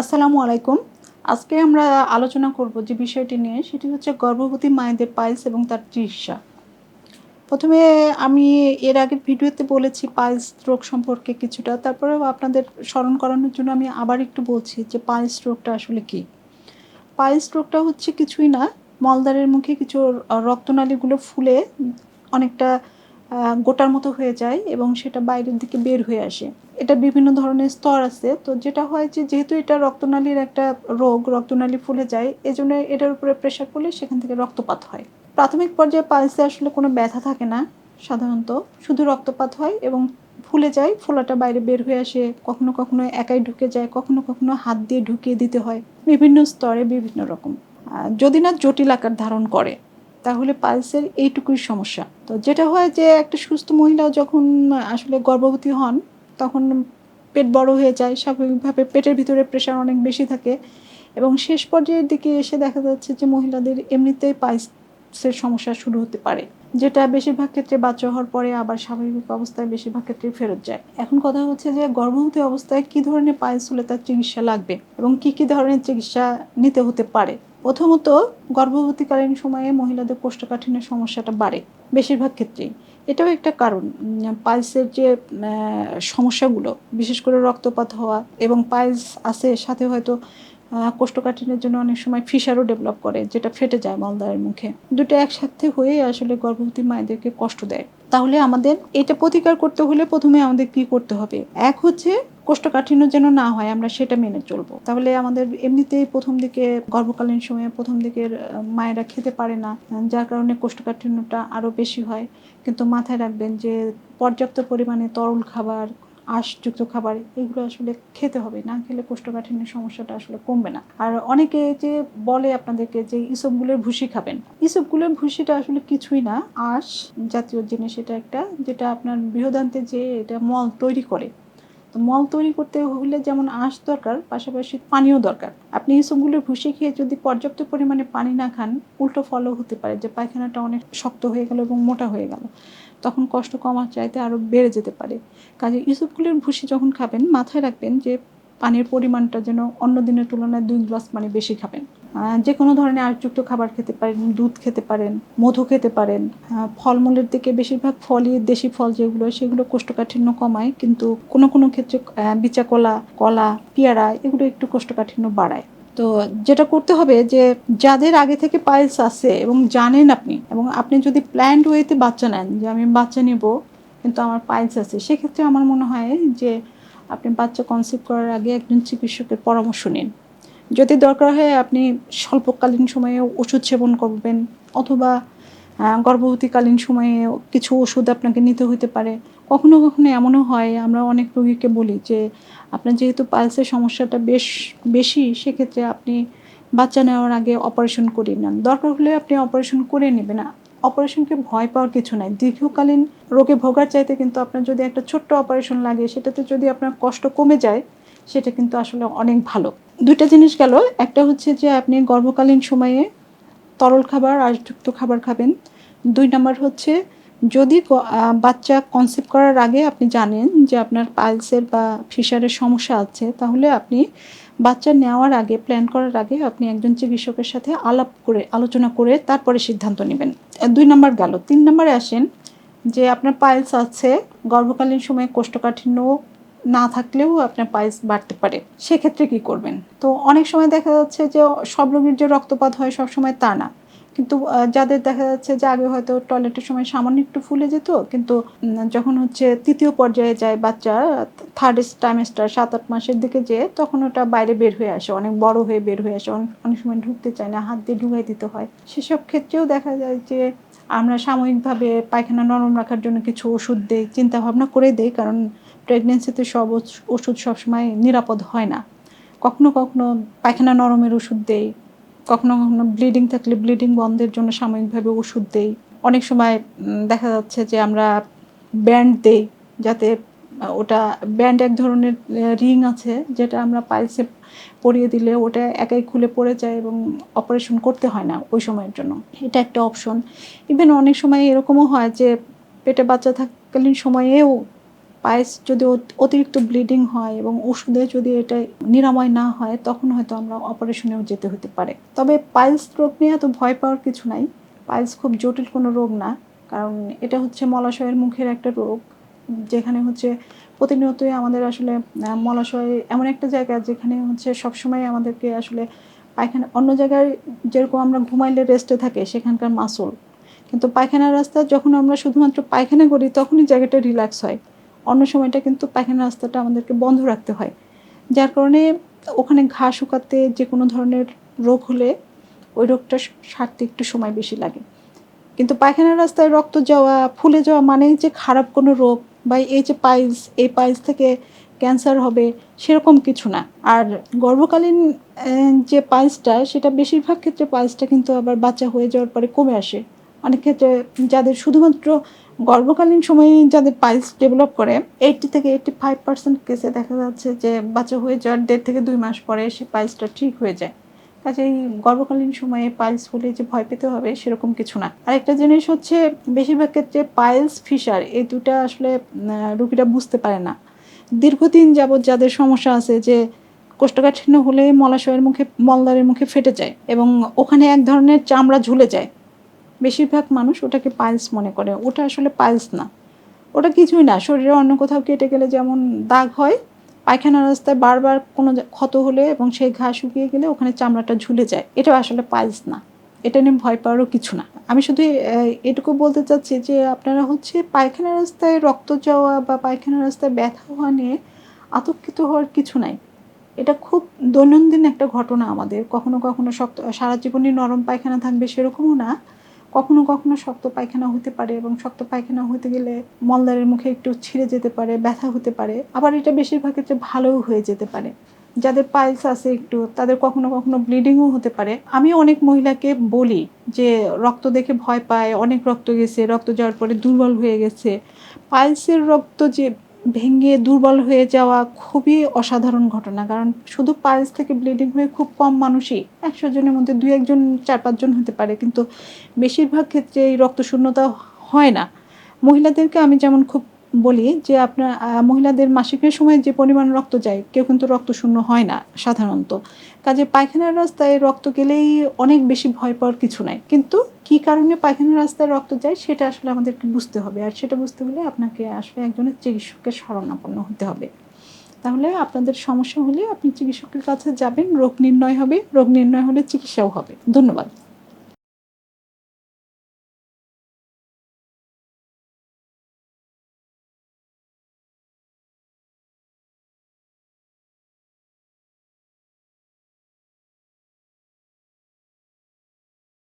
আসসালামু আলাইকুম। আজকে আমরা আলোচনা করব যে বিষয়টি নিয়ে, সেটি হচ্ছে গর্ভবতী মায়েদের পাইলস এবং তার চিকিৎসা। প্রথমে আমি এর আগের ভিডিওতে বলেছি পাইলস রোগ সম্পর্কে কিছুটা, তারপরেও আপনাদের স্মরণ করানোর জন্য আমি আবার একটু বলছি যে পাইলস রোগটা আসলে কি। পাইলস রোগটা হচ্ছে কিছুই না, মলদ্বারের মুখে কিছু রক্তনালীগুলো ফুলে অনেকটা গোটার মতো হয়ে যায় এবং সেটা বাইরের দিকে বের হয়ে আসে। এটা বিভিন্ন ধরনের স্তর আছে। তো যেটা হয় যে যেহেতু এটা রক্তনালীর একটা রোগ, রক্তনালী ফুলে যায়, এজন্য এটার উপরে প্রেশার পড়লে সেখান থেকে রক্তপাত হয়। প্রাথমিক পর্যায়ে পালসে আসলে কোনো ব্যথা থাকে না সাধারণত। শুধু রক্তপাত হয় এবং ফুলে যায়, ফোলাটা বাইরে বের হয়ে আসে, কখনো কখনো একাই ঢুকে যায়, কখনো কখনো হাত দিয়ে ঢুকিয়ে দিতে হয়। বিভিন্ন স্তরে বিভিন্ন রকম। যদি না জটিল আকার ধারণ করে। তাহলে পালসের এইটুকুই সমস্যা। তো যেটা হয় যে, একটা সুস্থ মহিলা যখন আসলে গর্ভবতী হন, তখন পেট বড় হয়ে যায়, স্বাভাবিকভাবে পেটের ভিতরে প্রেশার অনেক বেশি থাকে এবং শেষ পর্যায়ের দিকে এসে দেখা যাচ্ছে যে, মহিলাদের এমনিতেই পাইলসের সমস্যা শুরু হতে পারে, যেটা বেশিরভাগ ক্ষেত্রে বাচ্চা হওয়ার পরে আবার স্বাভাবিক অবস্থায় বেশিরভাগ ক্ষেত্রে ফেরত যায়। এখন কথা হচ্ছে যে, গর্ভবতী অবস্থায় কি ধরনের পায়েস হলে তার চিকিৎসা লাগবে এবং কি কি ধরনের চিকিৎসা নিতে হতে পারে? প্রথমত, গর্ভবতীকালীন সময়ে মহিলাদের কোষ্ঠকাঠিন্যের সমস্যাটা বাড়ে, বেশিরভাগ ক্ষেত্রেই। এটাও একটা কারণ। পাইলসের যে সমস্যাগুলো, বিশেষ করে রক্তপাত হওয়া এবং পাইলস আছে, সাথে হয়তো কোষ্ঠকাঠিন্যের জন্য অনেক সময় ফিশারও ডেভেলপ করে, যেটা ফেটে যায় মলদ্বারের মুখে। দুটো একসাথে হয়ে আসলে গর্ভবতী মায়েদেরকে কষ্ট দেয়। তাহলে আমাদের এটা প্রতিকার করতে হলে প্রথমে আমাদের কি করতে হবে? এক হচ্ছে কোষ্ঠকাঠিন্য যেন না হয়, আমরা সেটা মেনে চলবো। তাহলে আমাদের এমনিতেই প্রথম দিকে, গর্ভকালীন সময়ে প্রথম দিকের মায়েরা খেতে পারে না যার কারণে কোষ্ঠকাঠিন্যটা আরও বেশি হয়। কিন্তু মাথায় রাখবেন যে পর্যাপ্ত পরিমাণে তরল খাবার আঁশযুক্ত খাবার, এগুলো আসলে খেতে হবে। না খেলে কোষ্ঠকাঠিন্যের সমস্যাটা আসলে কমবে না। আর অনেকে যে বলে আপনাদেরকে যে ইসবগুলোর ভুসি খাবেন ইসবগুলোর ভুসিটা আসলে কিছুই না। আঁশ জাতীয় জিনিস এটা একটা, যেটা আপনার বৃহদান্তে যে এটা মল তৈরি করে। তো মল তৈরি করতে হলে যেমন আঁশ দরকার, পাশাপাশি পানিও দরকার। আপনি এসবগুলোর ভুসি খেয়ে যদি পর্যাপ্ত পরিমাণে পানি না খান, উল্টো ফলও হতে পারে। যে পায়খানাটা অনেক শক্ত হয়ে গেল এবং মোটা হয়ে গেল। তখন কষ্ট কমার চাইতে আরও বেড়ে যেতে পারে। কাজে ইসবগুলোর ভুসি যখন খাবেন মাথায় রাখবেন যে পানির পরিমাণটা যেন অন্য দিনের তুলনায় দুই গ্লাস পানি বেশি খাবেন। যে কোনো ধরনের আঁশযুক্ত খাবার খেতে পারেন দুধ খেতে পারেন মধু খেতে পারেন। ফলমূলের দিকে বেশিরভাগ ফলই দেশি ফল যেগুলো সেগুলো কোষ্ঠকাঠিন্য কমায় কিন্তু কোনো কোনো ক্ষেত্রে আহ, বিচা কলা কলা পেয়ারা এগুলো একটু কোষ্ঠকাঠিন্য বাড়ায়। তো যেটা করতে হবে যে যাদের আগে থেকে পাইলস আছে এবং জানেন আপনি, এবং আপনি যদি প্ল্যান্ড ওয়েতে বাচ্চা নেন, যে আমি বাচ্চা নেব, কিন্তু আমার পাইলস আছে, সেক্ষেত্রে আমার মনে হয় যে আপনি বাচ্চা কনসিভ করার আগে একজন চিকিৎসকের পরামর্শ নিন। যদি দরকার হয় আপনি স্বল্পকালীন সময়ে ওষুধ সেবন করবেন, অথবা গর্ভবতীকালীন সময়ে কিছু ওষুধ আপনাকে নিতে হতে পারে। কখনো কখনো এমনও হয়, আমরা অনেক রোগীকে বলি যে, আপনার যেহেতু পালসের সমস্যাটা বেশ, বেশি, সেক্ষেত্রে আপনি বাচ্চা নেওয়ার আগে অপারেশন করিয়ে নেন। দরকার হলে আপনি অপারেশন করে নেবেন। অপারেশনকে ভয় পাওয়ার কিছু নাই। দীর্ঘকালীন রোগে ভোগার চাইতে কিন্তু আপনার যদি একটা ছোট্ট অপারেশন লাগে, সেটাতে যদি আপনার কষ্ট কমে যায়, সেটা কিন্তু আসলে অনেক ভালো। দুইটা জিনিস গেল। একটা হচ্ছে যে, আপনি গর্ভকালীন সময়ে তরল খাবার, আঁশযুক্ত খাবার খাবেন। দুই নাম্বার হচ্ছে যদি বাচ্চা কনসেপ্ট করার আগে আপনি জানেন যে আপনার পাইলসের বা ফিশারের সমস্যা আছে, তাহলে আপনি বাচ্চা নেওয়ার আগে প্ল্যান করার আগে আপনি একজন চিকিৎসকের সাথে আলাপ করে, আলোচনা করে তারপরে সিদ্ধান্ত নেবেন। দুই নম্বর গেল। তিন নম্বরে আসেন যে আপনার পাইলস আছে, গর্ভকালীন সময়ে কোষ্ঠকাঠিন্য না থাকলেও আপনার পাইলস বাড়তে পারে। সেক্ষেত্রে কি করবেন? তো অনেক সময় দেখা যাচ্ছে যে সব রোগীর যে রক্তপাত হয় সব সময় তা না। কিন্তু যাদের দেখা যাচ্ছে যে আগে হয়তো টয়লেটের সময় সামান্য একটু ফুলে যেত, কিন্তু যখন হচ্ছে তৃতীয় পর্যায়ে যায় বাচ্চা থার্ড টাইমেস্টার সাত আট মাসের দিকে যেয়ে, তখন ওটা বাইরে বের হয়ে আসে, অনেক বড় হয়ে বের হয়ে আসে, অনেক সময় ঢুকতে চায় না, হাত দিয়ে ঢুকাই দিতে হয়। সেসব ক্ষেত্রেও দেখা যায় যে আমরা সাময়িকভাবে পায়খানা নরম রাখার জন্য কিছু ওষুধ দেই চিন্তা ভাবনা করে দেই, কারণ প্রেগনেন্সিতে সব ওষ- ওষুধ সবসময় নিরাপদ হয় না। কখনো কখনো পায়খানা নরমের ওষুধ দেই কখনো কখনো ব্লিডিং থাকলে ব্লিডিং বন্ধের জন্য সাময়িকভাবে ওষুধ দেই। অনেক সময় দেখা যাচ্ছে যে আমরা ব্যান্ড দেই যাতে ওটা ব্যান্ড এক ধরনের রিং আছে যেটা আমরা পাইলসে পরিয়ে দিলে ওটা একাই খুলে পড়ে যায় এবং অপারেশন করতে হয় না ওই সময়ের জন্য। এটা একটা অপশন ইভেন অনেক সময় এরকমও হয় যে পেটে বাচ্চা থাকাকালীন সময়েও পায়েস যদি অতিরিক্ত ব্লিডিং হয় এবং ওষুধে যদি এটা নিরাময় না হয়, তখন হয়তো আমরা অপারেশনেও যেতে হতে পারে। তবে পাইলস রোগ নিয়ে এত ভয় পাওয়ার কিছু নাই। পাইলস খুব জটিল কোনো রোগ না, কারণ এটা হচ্ছে মলাশয়ের মুখের একটা রোগ, যেখানে হচ্ছে প্রতিনিয়তই আমাদের আসলে মলাশয় এমন একটা জায়গা যেখানে হচ্ছে সবসময় আমাদেরকে আসলে পায়খানা, অন্য জায়গায় যেরকম আমরা ঘুমাইলে রেস্টে থাকে, সেখানকার মাসল কিন্তু পায়খানার রাস্তা যখন আমরা শুধুমাত্র পায়খানা করি, তখনই জায়গাটা রিল্যাক্স হয়। অন্য সময়টা কিন্তু পায়খানা রাস্তাটা আমাদেরকে বন্ধ রাখতে হয়। যার কারণে ওখানে ঘা শুকাতে যে কোনো ধরনের রোগ হলে ওই রোগটা সারতে একটু সময় বেশি লাগে। কিন্তু পায়খানার রাস্তায় রক্ত যাওয়া, ফুলে যাওয়া মানেই যে খারাপ কোনো রোগ বা এই যে পাইলস, এই পাইলস থেকে ক্যান্সার হবে সেরকম কিছু না। আর গর্ভকালীন যে পাইলসটা, সেটা বেশিরভাগ ক্ষেত্রে পাইলসটা কিন্তু আবার বাচ্চা হয়ে যাওয়ার পরে কমে আসে। অনেক ক্ষেত্রে যাদের শুধুমাত্র গর্ভকালীন সময়ে যাদের পাইলস ডেভেলপ করে এইটটি থেকে এইটটি ফাইভ পার্সেন্ট কেসে দেখা যাচ্ছে যে বাচ্চা হয়ে যাওয়ার দেড় থেকে দুই মাস পরে সে পাইলসটা ঠিক হয়ে যায়। কাজেই গর্ভকালীন সময়ে পাইলস হলে যে ভয় পেতে হবে সেরকম কিছু না। আরেকটা জিনিস হচ্ছে বেশিরভাগ ক্ষেত্রে পাইলস ফিশার এই দুটা আসলে রুগীরা বুঝতে পারে না। দীর্ঘদিন যাবৎ যাদের সমস্যা আছে যে কোষ্ঠকাঠিন্য হলে মলাশয়ের মুখে মলদারের মুখে ফেটে যায় এবং ওখানে এক ধরনের চামড়া ঝুলে যায়। বেশিরভাগ মানুষ ওটাকে পাইলস মনে করে। ওটা আসলে পাইলস না। ওটা কিছুই না। শরীরে অন্য কোথাও কেটে গেলে যেমন দাগ হয়, পায়খানা রাস্তায় বারবার কোনো ক্ষত হলে এবং সেই ঘা শুকিয়ে গেলে ওখানে চামড়াটা ঝুলে যায়। এটা আসলে পাইলস না। এটা নিয়ে ভয় পাওয়ারও কিছু না। আমি শুধু এটুকু বলতে চাচ্ছি যে আপনারা হচ্ছে পায়খানা রাস্তায় রক্ত যাওয়া বা পায়খানা রাস্তায় ব্যথা হওয়া নিয়ে আতঙ্কিত হওয়ার কিছু নাই। এটা খুব দৈনন্দিন একটা ঘটনা আমাদের। কখনো কখনো শক্ত, সারা জীবনই নরম পায়খানা থাকবে সেরকমও না। কখনো কখনো শক্ত পায়খানা হতে পারে এবং শক্ত পায়খানা হতে গেলে মলদারের মুখে একটু ছিঁড়ে যেতে পারে, ব্যথা হতে পারে। আবার এটা বেশিরভাগ ক্ষেত্রে ভালোও হয়ে যেতে পারে। যাদের পাইলস আছে একটু, তাদের কখনো কখনো ব্লিডিংও হতে পারে। আমি অনেক মহিলাকে বলি যে, রক্ত দেখে ভয় পায়, অনেক রক্ত গেছে, রক্ত যাওয়ার পরে দুর্বল হয়ে গেছে। পাইলসের রক্ত যে ভেঙে দুর্বল হয়ে যাওয়া খুবই অসাধারণ ঘটনা। কারণ শুধু পায়েস থেকে ব্লিডিং হয়ে খুব কম মানুষই, একশো জনের মধ্যে দু একজন, চার পাঁচজন হতে পারে। কিন্তু বেশিরভাগ ক্ষেত্রে এই রক্ত শূন্যতা হয় না। মহিলাদেরকে আমি যেমন খুব বলি যে আপনার মহিলাদের মাসিকের সময় যে পরিমাণ রক্ত যায়, কেউ কিন্তু রক্ত শূন্য হয় না সাধারণত। কাজে পায়খানার রাস্তায় রক্ত গেলেই অনেক বেশি ভয় পাওয়ার কিছু নাই। কিন্তু কি কারণে পায়খানার রাস্তায় রক্ত যায় সেটা আসলে আমাদেরকে বুঝতে হবে। আর সেটা বুঝতে হলে আপনাকে আসলে একজনের চিকিৎসকের শরণাপন্ন হতে হবে। তাহলে আপনাদের সমস্যা হলে আপনি চিকিৎসকের কাছে যাবেন, রোগ নির্ণয় হবে, রোগ নির্ণয় হলে চিকিৎসাও হবে। ধন্যবাদ।